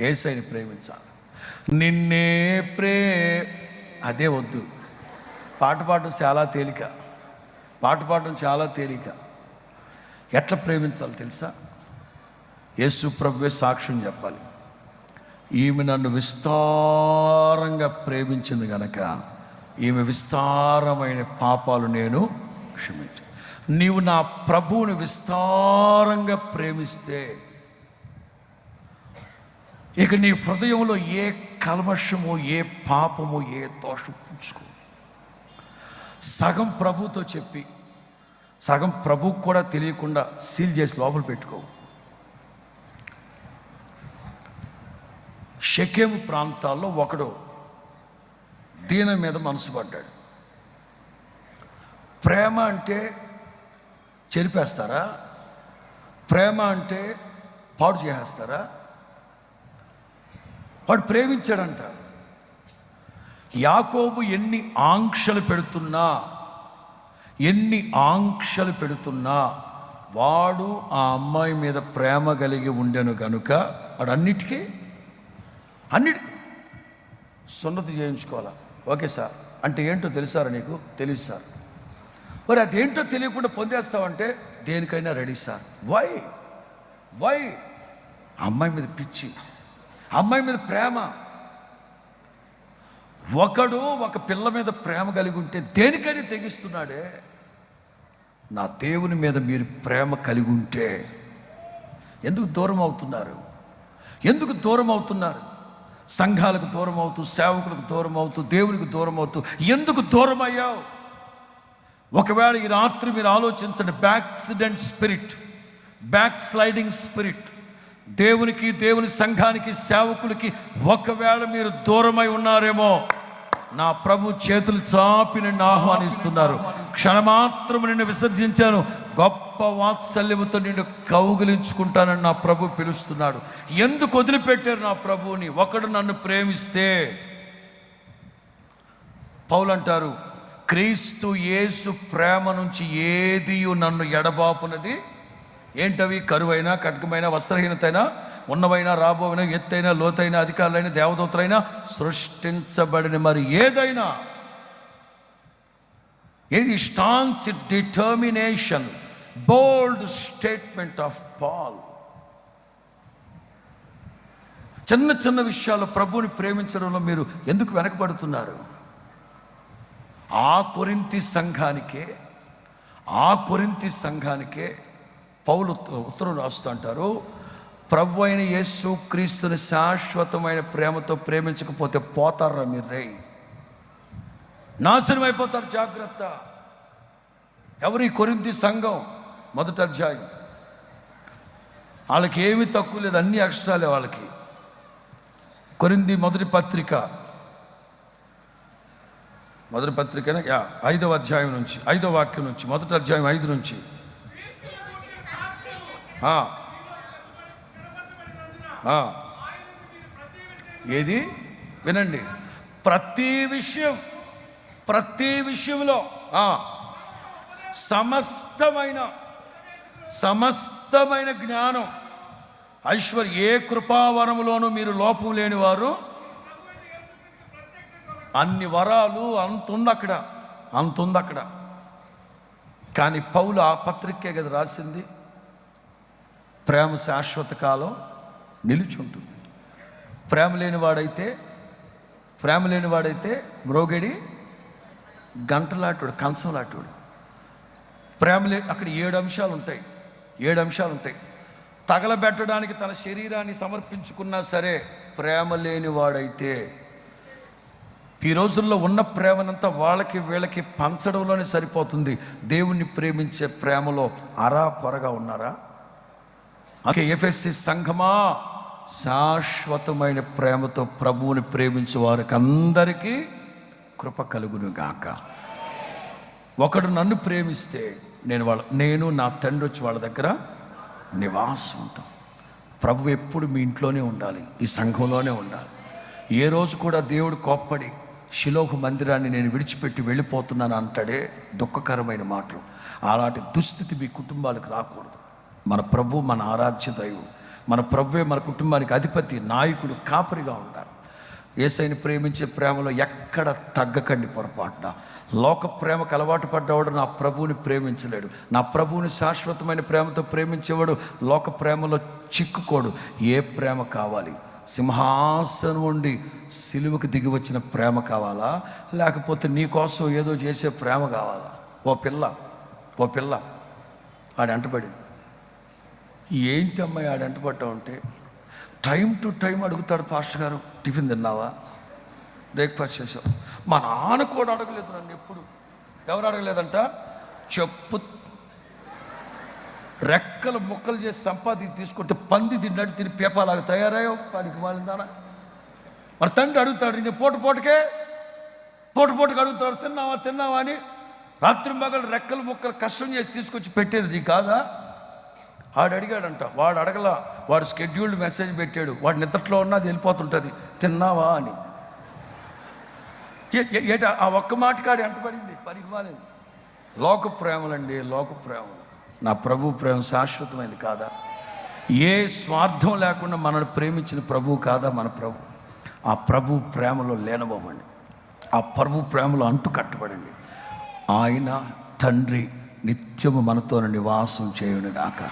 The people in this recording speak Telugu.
ఏసైని ప్రేమించాలి. నిన్నే ప్రే అదే వద్దు. పాట పాడడం చాలా తేలిక. పాట పాడడం చాలా తేలిక. ఎట్లా ప్రేమించాలి తెలుసా? యేసు ప్రభువే సాక్ష్యం చెప్పాలి. ఈమె నన్ను విస్తారంగా ప్రేమించింది గనక ఈమె విస్తారమైన పాపాలు నేను క్షమించు. నీవు నా ప్రభువుని విస్తారంగా ప్రేమిస్తే ఇక నీ హృదయంలో ఏ కల్మషము ఏ పాపము ఏ దోషం పుంచుకో సగం ప్రభుతో చెప్పి సగం ప్రభుకు కూడా తెలియకుండా సీల్ చేసి లోపల పెట్టుకో. షకేము ప్రాంతాల్లో ఒకడు దీని మీద మనసు పడ్డాడు. ప్రేమ అంటే చెరిపేస్తారా? ప్రేమ అంటే పాడు చేసేస్తారా? వాడు ప్రేమించాడంట. యాకోబు ఎన్ని ఆంక్షలు పెడుతున్నా ఎన్ని ఆంక్షలు పెడుతున్నా వాడు ఆ అమ్మాయి మీద ప్రేమ కలిగి ఉండెను కనుక వాడు అన్నిటికీ అన్నిటి సున్నతి చేయించుకోవాలా? Okay sir. అంటే ఏంటో తెలుసారా నీకు? తెలుసు సార్. మరి అదేంటో తెలియకుండా పొందేస్తావంటే దేనికైనా రెడీ సార్. వై? వై? అమ్మాయి మీద పిచ్చి. అమ్మాయి మీద ప్రేమ. ఒకడు ఒక పిల్ల మీద ప్రేమ కలిగి ఉంటే దేనికని తెగిస్తున్నాడే. నా దేవుని మీద మీరు ప్రేమ కలిగి ఉంటే ఎందుకు దూరం అవుతున్నారు? ఎందుకు దూరం అవుతున్నారు? సంఘాలకు దూరం అవుతూ సేవకులకు దూరం అవుతూ దేవునికి దూరం అవుతూ ఎందుకు దూరం అయ్యావు? ఒకవేళ ఈ రాత్రి మీరు ఆలోచించండి బ్యాక్సిడెంట్ స్పిరిట్ బ్యాక్ స్లైడింగ్ స్పిరిట్ దేవునికి దేవుని సంఘానికి సేవకులకి ఒకవేళ మీరు దూరమై ఉన్నారేమో నా ప్రభు చేతులు చాపి నిన్ను ఆహ్వానిస్తున్నారు. క్షణమాత్రం నిన్ను విసర్జించాను. గొప్ప వాత్సల్యముతో నిన్ను కౌగిలించుకుంటానని నా ప్రభు పిలుస్తున్నాడు. ఎందుకు వదిలిపెట్టారు నా ప్రభువుని? ఒకడు నన్ను ప్రేమిస్తే పౌలు అంటారు క్రీస్తు యేసు ప్రేమ నుంచి ఏది నన్ను ఎడబాపునది? ఏంటవి? కరువైనా కటకమైన వస్త్రహీనతైనా ఉన్నవైనా రాబోవైనా ఎత్తైనా లోతైన అధికారులైన దేవదూతలైనా సృష్టించబడిన మరి ఏదైనా ఏది staunch determination bold statement of Paul. చిన్న చిన్న విషయాలు ప్రభువుని ప్రేమించడంలో మీరు ఎందుకు వెనకబడుతున్నారు? ఆ కొరింతి సంఘానికే ఆ కొరింతి సంఘానికే పౌలు ఉత్తరం రాస్తూ అంటారు ప్రభు అయిన యేసు క్రీస్తుని శాశ్వతమైన ప్రేమతో ప్రేమించకపోతే పోతారా మీరు రే? నాశనం అయిపోతారు జాగ్రత్త. ఎవరి కొరింది సంఘం? మొదటి అధ్యాయం. వాళ్ళకి ఏమి తక్కువ లేదు అన్ని అక్షరాలే వాళ్ళకి. కొరింది మొదటి పత్రిక. మొదటి పత్రిక యా ఐదవ అధ్యాయం నుంచి ఐదవ వాక్యం నుంచి మొదటి అధ్యాయం ఐదు నుంచి. ఏది? వినండి. ప్రతి విషయం ప్రతి విషయంలో సమస్తమైన సమస్తమైన జ్ఞానం. ఐశ్వర్య ఏ కృపావరములోనూ మీరు లోపం లేని వారు అన్ని వరాలు అంతుంది అక్కడ అంతుంది అక్కడ కానీ పౌలు ఆ పత్రికే కదా రాసింది? ప్రేమ శాశ్వత కాలం నిలిచి ఉంటుంది ప్రేమ లేనివాడైతే ప్రేమ లేనివాడైతే మ్రోగడి గంటలాటుడు కంచంలాటుడు. ప్రేమ లే అక్కడ ఏడు అంశాలు ఉంటాయి. ఏడు అంశాలు ఉంటాయి. తగలబెట్టడానికి తన శరీరాన్ని సమర్పించుకున్నా సరే ప్రేమ లేనివాడైతే ఈ రోజుల్లో ఉన్న ప్రేమనంతా వాళ్ళకి వీళ్ళకి పంచడంలోనే సరిపోతుంది. దేవుణ్ణి ప్రేమించే ప్రేమలో అరా కొరగా ఉన్నారా? అదే ఎఫ్ఎస్సి సంఘమా? శాశ్వతమైన ప్రేమతో ప్రభువుని ప్రేమించే వారికి అందరికీ కృప కలుగును గాక ఒకడు నన్ను ప్రేమిస్తే నేను వాళ్ళ నేను నా తండ్రి వచ్చి వాళ్ళ దగ్గర నివాసం ఉంటాం ప్రభు ఎప్పుడు మీ ఇంట్లోనే ఉండాలి ఈ సంఘంలోనే ఉండాలి. ఏ రోజు కూడా దేవుడు కోప్పడి శిలోహ మందిరాన్ని నేను విడిచిపెట్టి వెళ్ళిపోతున్నాను అంటాడే దుఃఖకరమైన మాటలు. అలాంటి దుస్థితి మీ కుటుంబాలకు రాకూడదు. మన ప్రభు మన ఆరాధ్య దైవం. మన ప్రభువే మన కుటుంబానికి అధిపతి నాయకుడు కాపరిగా ఉండాలి. ఏసైని ప్రేమించే ప్రేమలో ఎక్కడ తగ్గకండి పొరపాటున. లోక ప్రేమకు అలవాటు పడ్డవాడు నా ప్రభువుని ప్రేమించలేడు. నా ప్రభువుని శాశ్వతమైన ప్రేమతో ప్రేమించేవాడు లోక ప్రేమలో చిక్కుకోడు. ఏ ప్రేమ కావాలి? సింహాసనం ఉండి సిలువకు దిగి వచ్చిన ప్రేమ కావాలా? లేకపోతే నీ కోసం ఏదో చేసే ప్రేమ కావాలా? ఓ పిల్ల ఓ పిల్ల వాడు అంటబడింది ఏంటి అమ్మాయి ఆడ అంటపడ్డా ఉంటే టైం టు టైం అడుగుతాడు పాస్టర్ గారు టిఫిన్ తిన్నావా? బ్రేక్ఫాస్ట్ చేసావు. మా నాన్న కూడా అడగలేదు నన్ను ఎప్పుడు. ఎవరు అడగలేదంట? చెప్పు. రెక్కలు ముక్కలు చేసి సంపాదించి తీసుకుంటే పంది తిన్నాడు తిని పేపాలాగా తయారయ్యో పనికి మాలిందానా మరి తండ్రి అడుగుతాడు నేను పూట పూటకే? పూట పూటకి అడుగుతాడు తిన్నావా తిన్నావా అని రాత్రి మగలు రెక్కలు ముక్కలు కష్టం చేసి తీసుకొచ్చి పెట్టేది ఇది కాదా? వాడు అడిగాడంట వాడు అడగల వాడు స్కెడ్యూల్డ్ మెసేజ్ పెట్టాడు వాడు నిద్రలో ఉన్నది వెళ్ళిపోతుంటుంది తిన్నావా అని. ఏట ఆ ఒక్క మాట కాడి అంటపడింది పనికి లోక ప్రేమలండి లోక ప్రేమలు. నా ప్రభు ప్రేమ శాశ్వతమైనది కాదా? ఏ స్వార్థం లేకుండా మనల్ని ప్రేమించిన ప్రభువు కాదా మన ప్రభు? ఆ ప్రభు ప్రేమలో లేనబోమండి. ఆ ప్రభు ప్రేమలో అంటు కట్టబడండి ఆయన తండ్రి నిత్యము మనతో నివాసం చేయుని దాకా